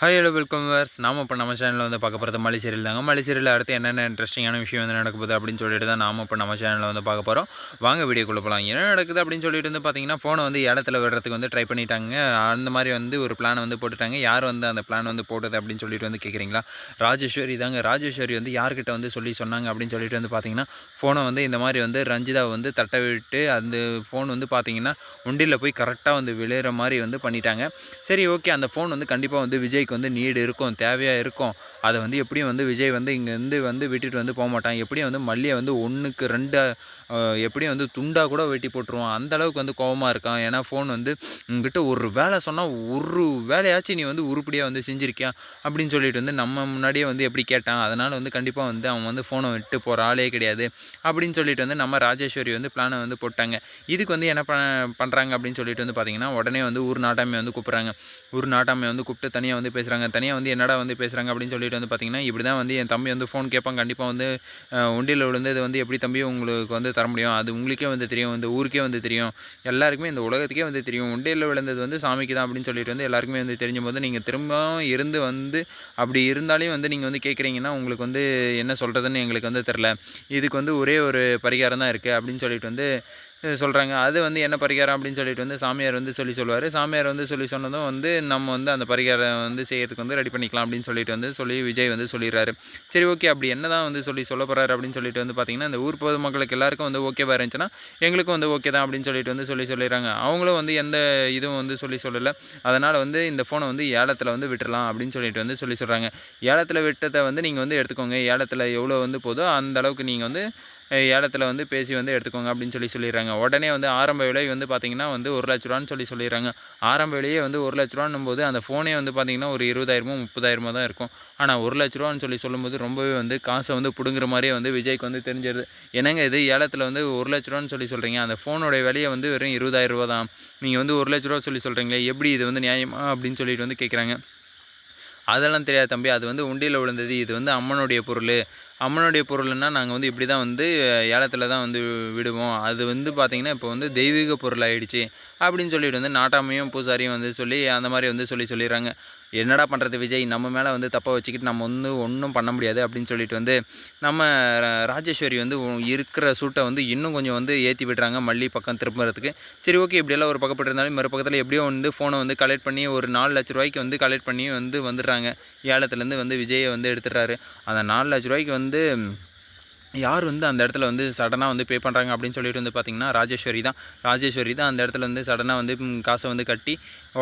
Hi hello welcome verse நாம் இப்போ நம்ம சேனலில் வந்து பார்க்க போகிறது மலைச்சேரியில் தாங்க. மலைச்சேரியில் அடுத்து என்னென்ன இன்ட்ரெஸ்டிங்கான விஷயம் வந்து நடக்க போகுது அப்படின்னு சொல்லிட்டு தான் நாம் இப்போ நம்ம சேனலில் வந்து பார்க்க போகிறோம் வாங்க வீடியோக்குள்ளே போகலாம் என்ன நடக்குது அப்படின்னு சொல்லிட்டு வந்து பார்த்தீங்கன்னா ஃபோனை வந்து இடத்துல விடுறதுக்கு வந்து ட்ரை பண்ணிட்டாங்க. அந்த மாதிரி வந்து ஒரு பிளான் வந்து போட்டுட்டாங்க. யார் வந்து அந்த பிளான் வந்து போட்டது அப்படின்னு சொல்லிட்டு வந்து கேட்குறீங்களா ராஜேஸ்வரி தாங்க. ராஜேஸ்வரி வந்து யார்கிட்ட வந்து சொல்லி சொன்னாங்க அப்படின்னு சொல்லிட்டு வந்து பார்த்தீங்கன்னா ஃபோனை வந்து இந்த மாதிரி வந்து ரஞ்சிதா வந்து தட்ட விட்டு அந்த ஃபோன் வந்து பார்த்தீங்கன்னா உண்டியில் போய் கரெக்டாக வந்து விழுகிற மாதிரி வந்து பண்ணிட்டாங்க. சரி ஓகே அந்த ஃபோன் வந்து கண்டிப்பாக வந்து விஜய் விஜய்க்கு வந்து நீடு இருக்கும் தேவையாக இருக்கும். அதை வந்து எப்படியும் வந்து விஜய் வந்து இங்கேருந்து வந்து விட்டுட்டு வந்து போக மாட்டான். எப்படியும் வந்து மல்லியை வந்து ஒன்றுக்கு ரெண்டு எப்படியும் வந்து துண்டாக கூட வெட்டி போட்டுருவான். அந்த அளவுக்கு வந்து கோபமாக இருக்கான். ஏன்னா ஃபோன் வந்து உங்ககிட்ட ஒரு வேலை சொன்னால் ஒரு வேலையாச்சும் நீ வந்து உருப்படியாக வந்து செஞ்சுருக்கியா? அப்படின்னு சொல்லிட்டு வந்து நம்ம முன்னாடியே வந்து எப்படி கேட்டான்? அதனால் வந்து கண்டிப்பாக வந்து அவன் வந்து ஃபோனை விட்டு போகிற ஆளே கிடையாது. அப்படின்னு சொல்லிட்டு வந்து நம்ம ராஜேஸ்வரி வந்து பிளானை வந்து போட்டாங்க. இதுக்கு வந்து என்ன பண்ணுறாங்க அப்படின்னு சொல்லிட்டு வந்து பார்த்தீங்கன்னா உடனே வந்து ஊர் நாட்டாமை வந்து கூப்பிட்றாங்க. ஊர் நாட்டாமை வந்து கூப்பிட்டு தனியாக வந்து பேசுகிறாங்க தனியாக வந்து என்னடா வந்து பேசுகிறாங்க அப்படின்னு சொல்லிட்டு வந்து பார்த்தீங்கன்னா இப்படி தான் வந்து என் தம்பி வந்து ஃபோன் கேட்பான் கண்டிப்பாக வந்து உண்டியில் விழுந்து இது வந்து எப்படி தம்பி உங்களுக்கு வந்து தர முடியும்? அது உங்களுக்கே வந்து தெரியும். இந்த ஊருக்கே வந்து தெரியும். எல்லாருக்குமே இந்த உலகத்துக்கே வந்து தெரியும். உண்டியில் விழுந்தது வந்து சாமிக்கு தான் அப்படின்னு சொல்லிட்டு வந்து எல்லாருக்குமே வந்து தெரிஞ்ச போது நீங்கள் திரும்பவும் இருந்து வந்து அப்படி இருந்தாலே வந்து நீங்கள் வந்து கேட்குறீங்கன்னா உங்களுக்கு வந்து என்ன சொல்கிறதுன்னு எங்களுக்கு வந்து தெரில இதுக்கு வந்து ஒரே ஒரு பரிகாரம் தான் இருக்குது அப்படின்னு சொல்லிட்டு வந்து சொல்கிறாங்க அது வந்து என்ன பரிகாரம் அப்படின்னு சொல்லிட்டு வந்து சாமியார் வந்து சொல்லி சொல்லுவார். சாமியார் வந்து சொல்லி சொன்னதும் வந்து நம்ம வந்து அந்த பரிகாரம் வந்து செய்கிறதுக்கு வந்து ரெடி பண்ணிக்கலாம் அப்படின்னு சொல்லிட்டு வந்து சொல்லி விஜய் வந்து சொல்லிடுறாரு. சரி ஓகே அப்படி என்ன தான் வந்து சொல்லி சொல்ல போகிறாரு அப்படின்னு சொல்லிட்டு வந்து பார்த்திங்கன்னா இந்த ஊர் பொதுமக்களுக்கு எல்லாருக்கும் வந்து ஓகேவாக இருந்துச்சுன்னா எங்களுக்கும் வந்து ஓகே தான் அப்படின்னு சொல்லிட்டு வந்து சொல்லி சொல்லிடுறாங்க. அவங்களும் வந்து எந்த இதுவும் வந்து சொல்லி சொல்லலை. அதனால் வந்து இந்த ஃபோனை வந்து ஏலத்தில் வந்து விட்டுடலாம் அப்படின்னு சொல்லிட்டு வந்து சொல்லி சொல்கிறாங்க ஏலத்தில் விட்டதை வந்து நீங்கள் வந்து எடுத்துக்கோங்க. ஏலத்தில் எவ்வளோ வந்து போதோ அந்த அளவுக்கு நீங்கள் வந்து ஏலத்தில் வந்து பேசி வந்து எடுத்துக்கோங்க அப்படின்னு சொல்லி சொல்லிடுறாங்க. உடனே வந்து ஆரம்ப விலை வந்து பார்த்திங்கன்னா வந்து ஒரு லட்ச ரூபான்னு சொல்லி சொல்லிடுறாங்க. ஆரம்ப விலையே வந்து ஒரு லட்ச ரூபான்னும் போது அந்த ஃபோனே வந்து பார்த்திங்கன்னா ஒரு இருபதாயிரமோ முப்பதாயிரமோ தான் இருக்கும். ஆனால் ஒரு லட்ச ரூபான்னு சொல்லி சொல்லும்போது ரொம்பவே வந்து காசை வந்து பிடுங்குற மாதிரியே வந்து விஜய்க்கு வந்து தெரிஞ்சிருது. என்னங்க இது? ஏலத்தில் வந்து ஒரு லட்ச ரூபான்னு சொல்லி சொல்கிறீங்க அந்த ஃபோனோடைய விலையை வந்து வெறும் இருபதாயிரரூபா தான். நீங்கள் வந்து ஒரு லட்ச ரூபா சொல்லி சொல்கிறீங்களே எப்படி இது வந்து நியாயமா அப்படின்னு சொல்லிட்டு வந்து கேட்குறாங்க அதெல்லாம் தெரியாது தம்பி. அது வந்து உண்டியில் விழுந்தது. இது வந்து அம்மனுடைய பொருள். அம்மனுடைய பொருள்னால் நாங்கள் வந்து இப்படி தான் வந்து ஏலத்தில் தான் வந்து விடுவோம். அது வந்து பார்த்திங்கன்னா இப்போ வந்து தெய்வீக பொருள் ஆகிடுச்சு அப்படின்னு சொல்லிட்டு வந்து நாட்டாமையும் பூசாரியும் வந்து சொல்லி அந்த மாதிரி வந்து சொல்லி சொல்லிடுறாங்க. என்னடா பண்ணுறது விஜய்? நம்ம மேலே வந்து தப்பாக வச்சுக்கிட்டு நம்ம வந்து ஒன்றும் பண்ண முடியாது அப்படின்னு சொல்லிட்டு வந்து நம்ம ராஜேஸ்வரி வந்து இருக்கிற சூட்டை வந்து இன்னும் கொஞ்சம் வந்து ஏற்றி விடுறாங்க மல்லி பக்கம் திரும்புறதுக்கு. சரி ஓகே இப்படியெல்லாம் ஒரு பக்கப்பட்டு இருந்தாலும் மறு பக்கத்தில் எப்படியோ வந்து ஃபோனை வந்து கலெக்ட் பண்ணி ஒரு நாலு லட்ச ரூபாய்க்கு வந்து கலெக்ட் பண்ணி வந்து வந்துடுறாங்க. ஏலத்துலேருந்து வந்து விஜயை வந்து எடுத்துடுறாரு. அந்த நாலு லட்ச ரூபாய்க்கு வந்து வந்து யார் வந்து அந்த இடத்துல வந்து சடனாக வந்து பே பண்ணுறாங்க அப்படின்னு சொல்லிட்டு வந்து பார்த்திங்கன்னா ராஜேஸ்வரி தான். ராஜேஸ்வரி தான் அந்த இடத்துல வந்து சடனாக வந்து காசை வந்து கட்டி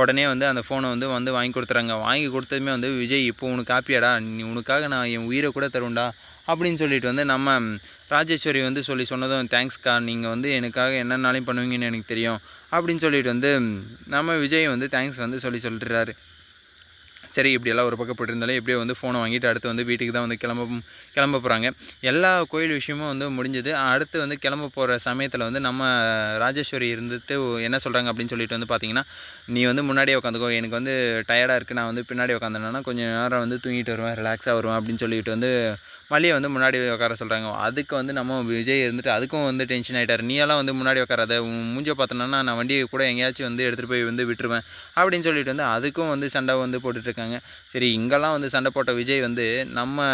உடனே வந்து அந்த ஃபோனை வந்து வந்து வாங்கி கொடுத்துறாங்க. வாங்கி கொடுத்ததுமே வந்து விஜய் இப்போ உனக்கு காப்பியாடா நீ உனக்காக நான் என் உயிரை கூட தருண்டா அப்படின்னு சொல்லிட்டு வந்து நம்ம ராஜேஸ்வரி வந்து சொல்லி சொன்னதும் தேங்க்ஸ்க்கா நீங்கள் வந்து எனக்காக என்னென்னாலையும் பண்ணுவீங்கன்னு எனக்கு தெரியும். அப்படின்னு சொல்லிட்டு வந்து நம்ம விஜய் வந்து தேங்க்ஸ் வந்து சொல்லி சொல்லிடுறாரு சரி இப்படியெல்லாம் ஒரு பக்கம் போட்டிருந்தாலும் எப்படியோ வந்து ஃபோனை வாங்கிட்டு அடுத்து வந்து வீட்டுக்கு தான் வந்து கிளம்ப கிளம்ப போகிறாங்க எல்லா கோயில் விஷயமும் வந்து முடிஞ்சது. அடுத்து வந்து கிளம்ப போகிற சமயத்தில் வந்து நம்ம ராஜேஸ்வரி இருந்துட்டு என்ன சொல்கிறாங்க அப்படின்னு சொல்லிட்டு வந்து பார்த்தீங்கன்னா நீ வந்து முன்னாடியே உட்காந்துக்கோ எனக்கு வந்து டயர்டாக இருக்குது நான் வந்து பின்னாடி உட்காந்தேன்னா கொஞ்சம் நேரம் வந்து தூங்கிட்டு வருவேன் ரிலாக்ஸாக வருவேன் அப்படின்னு சொல்லிட்டு வந்து மல்லியை வந்து முன்னாடி உட்கார சொல்கிறாங்க அதுக்கு வந்து நம்ம விஜய் இருந்துட்டு அதுக்கும் வந்து டென்ஷன் ஆகிட்டார் நீயெல்லாம் வந்து முன்னாடி உட்காராத மூஞ்ச பார்த்தோன்னா நான் வண்டியை கூட எங்கேயாச்சும் வந்து எடுத்துகிட்டு போய் வந்து விட்டுருவேன் அப்படின்னு சொல்லிட்டு வந்து அதுக்கும் வந்து சண்டை வந்து போட்டுட்ருக்காங்க சரி இங்கெல்லாம் வந்து சண்டை போட்ட விஜய் வந்து நம்ம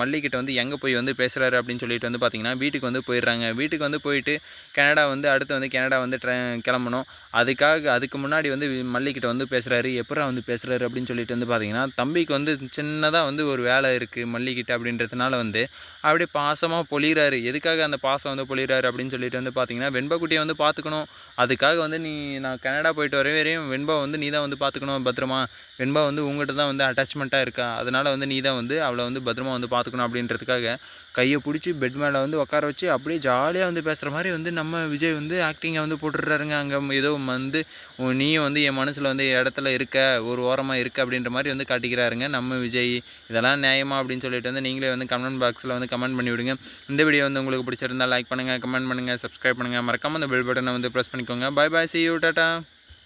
மல்லிக்கிட்ட வந்து எங்கே போய் வந்து பேசுகிறாரு அப்படின்னு சொல்லிட்டு வந்து பார்த்திங்கன்னா வீட்டுக்கு வந்து போயிடுறாங்க. வீட்டுக்கு வந்து போயிட்டு கனடா வந்து அடுத்து வந்து கனடா வந்து ட்ரெ கிளம்பணும். அதுக்காக அதுக்கு முன்னாடி வந்து மல்லிக்கிட்ட வந்து பேசுகிறாரு எப்பரா வந்து பேசுகிறாரு அப்படின்னு சொல்லிட்டு வந்து பார்த்திங்கன்னா தம்பிக்கு வந்து சின்னதாக வந்து ஒரு வேலை இருக்குது மல்லிக்கிட்ட அப்படின்றதுனால வந்து அப்படியே பாசமாக பொழிகிறாரு எதுக்காக அந்த பாசம் வந்து பொழிகிறாரு அப்படின்னு சொல்லிட்டு வந்து பார்த்திங்கன்னா வெண்பக்குட்டியை வந்து பார்த்துக்கணும் அதுக்காக வந்து நீ நான் கனடா போயிட்டு வர வரையும் வெண்பா வந்து நீ தான் வந்து பார்த்துக்கணும் பத்திரமா. வெண்பா வந்து உங்கள்கிட்ட தான் வந்து அட்டாச்மெண்ட்டாக இருக்கா? அதனால் வந்து நீ தான் வந்து அவளை வந்து பத்திரமா வந்து பார்த்துக்கணும் அப்படின்றதுக்காக கையை பிடிச்சி பெட் மேலே வந்து உட்கார வச்சு அப்படியே ஜாலியாக வந்து பேசுகிற மாதிரி வந்து நம்ம விஜய் வந்து ஆக்டிங்கை வந்து போட்டுடுறாருங்க. அங்கே ஏதோ வந்து நீயும் வந்து என் மனசில் வந்து இடத்துல இருக்க ஒரு ஓரமாக இருக்க அப்படின்ற மாதிரி வந்து காட்டிக்கிறாருங்க. நம்ம விஜய் இதெல்லாம் நியாயமா அப்படின்னு சொல்லிட்டு வந்து நீங்களே வந்து கமெண்ட் பாக்ஸில் வந்து கமெண்ட் பண்ணி விடுங்க. இந்த வீடியோ வந்து உங்களுக்கு பிடிச்சிருந்தால் லைக் பண்ணுங்கள் கமெண்ட் பண்ணுங்கள் சப்ஸ்கிரைப் பண்ணுங்கள் மறக்காமல் அந்த பெல் பட்டனை வந்து ப்ரெஸ் பண்ணிக்கோங்க. Bye bye see you tata